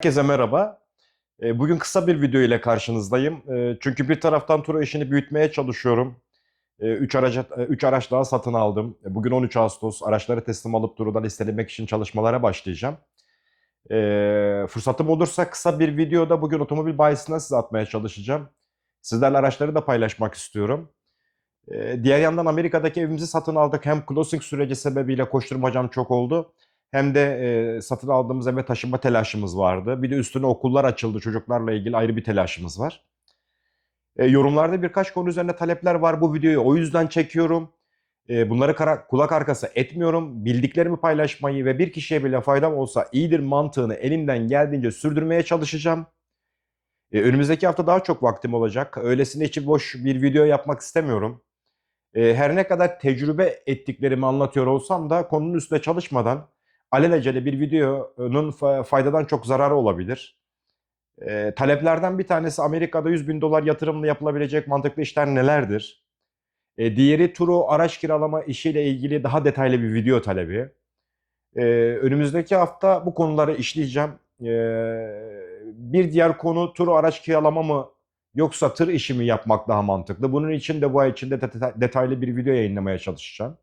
Herkese merhaba. E, Bugün kısa bir video ile karşınızdayım. E, Çünkü bir taraftan Turo işini büyütmeye çalışıyorum. 3 araç, üç araç daha satın aldım. E, Bugün 13 Ağustos. Araçları teslim alıp Turo'da listelemek için çalışmalara başlayacağım. E, Fırsatım olursa kısa bir videoda bugün otomobil bayisinden size atmaya çalışacağım. Sizlerle araçları da paylaşmak istiyorum. E, Diğer yandan Amerika'daki evimizi satın aldık. Hem closing süreci sebebiyle koşturmacam çok oldu. Hem de e, satın aldığımız eve taşınma telaşımız vardı. Bir de üstüne okullar açıldı. Çocuklarla ilgili ayrı bir telaşımız var. E, yorumlarda birkaç konu üzerine talepler var bu videoyu. O yüzden çekiyorum. E, bunları kara- kulak arkası etmiyorum. Bildiklerimi paylaşmayı ve bir kişiye bile faydam olsa iyidir mantığını elimden geldiğince sürdürmeye çalışacağım. E, önümüzdeki hafta daha çok vaktim olacak. Öylesine içi boş bir video yapmak istemiyorum. E, her ne kadar tecrübe ettiklerimi anlatıyor olsam da konunun üstüne çalışmadan alelacele bir videonun fa- faydadan çok zararı olabilir. E, taleplerden bir tanesi Amerika'da 100 bin dolar yatırımla yapılabilecek mantıklı işler nelerdir? E, diğeri Turo araç kiralama işiyle ilgili daha detaylı bir video talebi. E, önümüzdeki hafta bu konuları işleyeceğim. E, bir diğer konu Turo araç kiralama mı yoksa tır işi mi yapmak daha mantıklı? Bunun için de bu ay içinde deta- detaylı bir video yayınlamaya çalışacağım.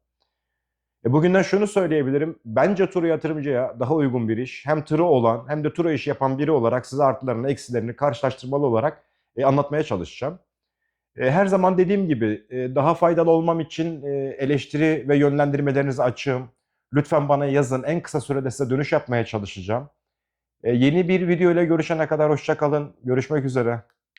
E bugünden şunu söyleyebilirim. Bence turu yatırımcıya daha uygun bir iş. Hem tırı olan hem de turu işi yapan biri olarak size artılarını, eksilerini karşılaştırmalı olarak e, anlatmaya çalışacağım. E, her zaman dediğim gibi e, daha faydalı olmam için e, eleştiri ve yönlendirmelerinizi açığım. Lütfen bana yazın. En kısa sürede size dönüş yapmaya çalışacağım. E, yeni bir video ile görüşene kadar hoşça kalın. Görüşmek üzere.